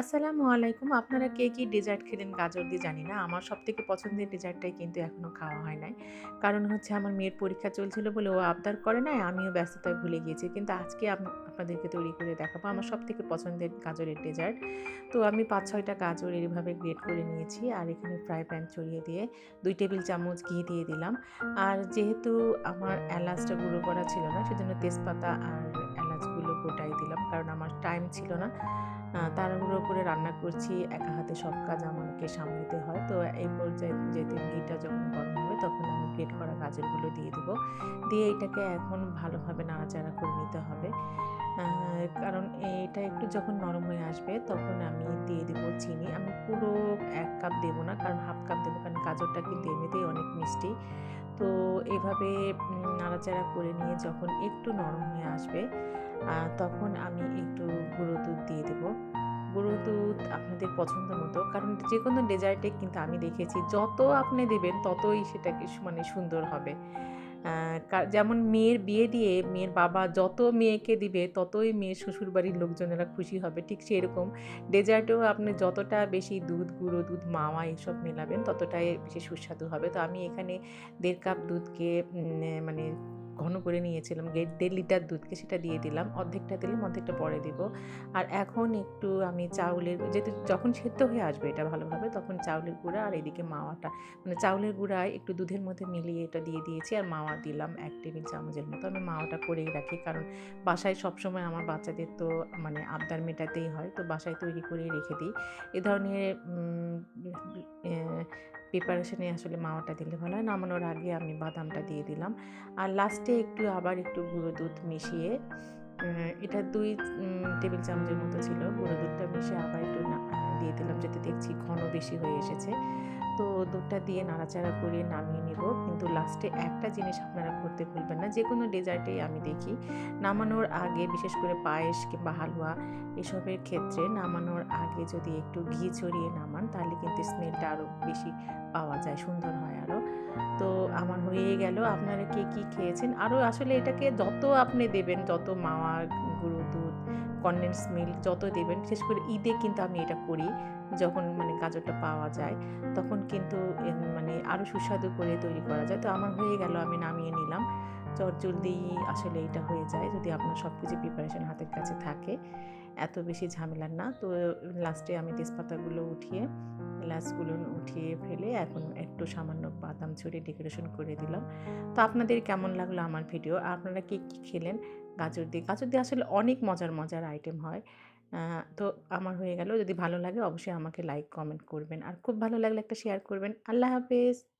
আসসালামু আলাইকুম। আপনারা কে কি ডেজার্ট খেলেন গাজর দিয়ে জানি না। আমার সবথেকে পছন্দের ডেজার্টটাই কিন্তু এখনও খাওয়া হয় নাই। কারণ হচ্ছে আমার মেয়ের পরীক্ষা চলছিল বলে ও আবদার করে নাই, আমিও ব্যস্ততায় ভুলে গিয়েছি। কিন্তু আজকে আপনাদেরকে তৈরি করে দেখাবো আমার সবথেকে পছন্দের গাজরের ডেজার্ট। তো আমি পাঁচ ছয়টা গাজর এইভাবে গ্রেট করে নিয়েছি। আর এখানে ফ্রাই প্যান চড়িয়ে দিয়ে দুই টেবিল চামচ ঘি দিয়ে দিলাম। আর যেহেতু আমার এলাচটা গুঁড়ো করা ছিল না, সেজন্য তেজপাতা আর এলাচগুলো গোটাই দিলাম। কারণ আমার টাইম ছিল না। তাড়াহুড়ো করে রান্না করছি, একা হাতে সব কাজ আমাকে সামলাতে হয়। তো এই পর্যায়ে যেহেতু ঘিটা যখন গরম হবে তখন আমি গ্রেট করা গাজরগুলো দিয়ে দেবো দিয়ে এটাকে এখন ভালোভাবে নাড়াচাড়া করে নিতে হবে। কারণ এটা একটু যখন নরম হয়ে আসবে তখন আমি দিয়ে দিব চিনি। আমি পুরো এক কাপ দেবো না, কারণ 1/2 কাপ দেবো কারণ গাজরটা কিন্তু এমনিতেই অনেক মিষ্টি। তো এভাবে নাড়াচাড়া করে নিয়ে যখন একটু নরম হয়ে আসবে, তখন আমি একটু গুঁড়ো আপনাদের পছন্দ মতো। কারণ যে কোনো ডেজার্টে কিন্তু আমি দেখেছি যত আপনি দেবেন ততই সেটাকে মানে সুন্দর হবে। যেমন মেয়ের বিয়ে দিয়ে মেয়ের বাবা যত মেয়েকে দিবে ততই মেয়ের শ্বশুরবাড়ির লোকজনেরা খুশি হবে। ঠিক সেরকম ডেজার্টেও আপনি যতটা বেশি দুধ, গুঁড়ো দুধ, মাওয়া এসব মেলাবেন ততটাই বেশি সুস্বাদু হবে। তো আমি এখানে দেড় কাপ দুধকে মানে ঘন করে নিয়েছিলাম। গে ১.৫ লিটার দুধকে সেটা দিয়ে দিলাম। অর্ধেকটা দিলাম, অর্ধেকটা পরে দিব। আর এখন একটু আমি চাউলের যেহেতু যখন সেদ্ধ হয়ে আসবে এটা ভালোভাবে তখন চাউলের গুঁড়া আর এদিকে মাওয়াটা মানে চাউলের গুঁড়ায় একটু দুধের মধ্যে মিলিয়ে এটা দিয়ে দিয়েছি আর মাওয়া দিলাম এক টেবিল চামচের মতো। আমি মাওয়াটা করেই রাখি। কারণ বাসায় সবসময় আমার বাচ্চাদের তো মানে আবদার মেটাতেই হয়। তো বাসায় তৈরি করেই রেখে দিই। এ ধরনের প্রিপারেশন আসলে মাওয়াটা দিলে ভালো হয়। নামানোর আগে আমি বাদামটা দিয়ে দিলাম। আর লাস্টে একটু আবার একটু গুঁড়ো দুধ মিশিয়ে এটা দুই টেবিল চামচের মতো ছিল। গুঁড়ো দুধটা মিশিয়ে আবার একটু দিয়ে দিলাম যাতে দেখছি ঘন বেশি হয়ে এসেছে। তো দুধটা দিয়ে নাড়াচাড়া করে নামিয়ে নিব। কিন্তু লাস্টে একটা জিনিস আপনারা করতে ভুলবেন না। যে কোনো ডেজার্টেই আমি দেখি নামানোর আগে বিশেষ করে পায়েস কিংবা হালুয়া এসবের ক্ষেত্রে নামানোর আগে যদি একটু ঘি ছড়িয়ে নামান তাহলে কিন্তু স্মেলটা আরও বেশি পাওয়া যায়, সুন্দর হয় আরও। আমার হয়ে গেল। আপনারা কে কি খেয়েছেন? আরও আসলে এটাকে যত আপনি দেবেন, যত মাওয়া, গুঁড়ো দুধ, কনডেন্স মিল্ক যত দেবেন, বিশেষ করে ঈদে কিন্তু আমি এটা করি। যখন মানে গাজরটা পাওয়া যায় তখন কিন্তু মানে আরও সুস্বাদু করে তৈরি করা যায়। তো আমার হয়ে গেল আমি নামিয়ে নিলাম। চটজলদি আসলে এটা হয়ে যায় যদি আপনার সব কিছু প্রিপারেশন হাতের কাছে থাকে। এত বেশি ঝামেলার না। তো লাস্টে আমি তেজপাতাগুলো উঠিয়ে এলাচগুলো উঠিয়ে ফেলে এখন একটু সামান্য বাদাম ছড়িয়ে ডেকোরেশন করে দিলাম। তো আপনাদের কেমন লাগল আমার ভিডিও? আপনারা কে কী খেলেন গাজর দিয়ে? গাজর দিয়ে আসলে অনেক মজার, মজার আইটেম হয়। তো আমার হয়ে গেল। যদি ভালো লাগে অবশ্যই আমাকে লাইক, কমেন্ট করবেন। আর খুব ভালো লাগলে একটা শেয়ার করবেন। আল্লাহ হাফেজ।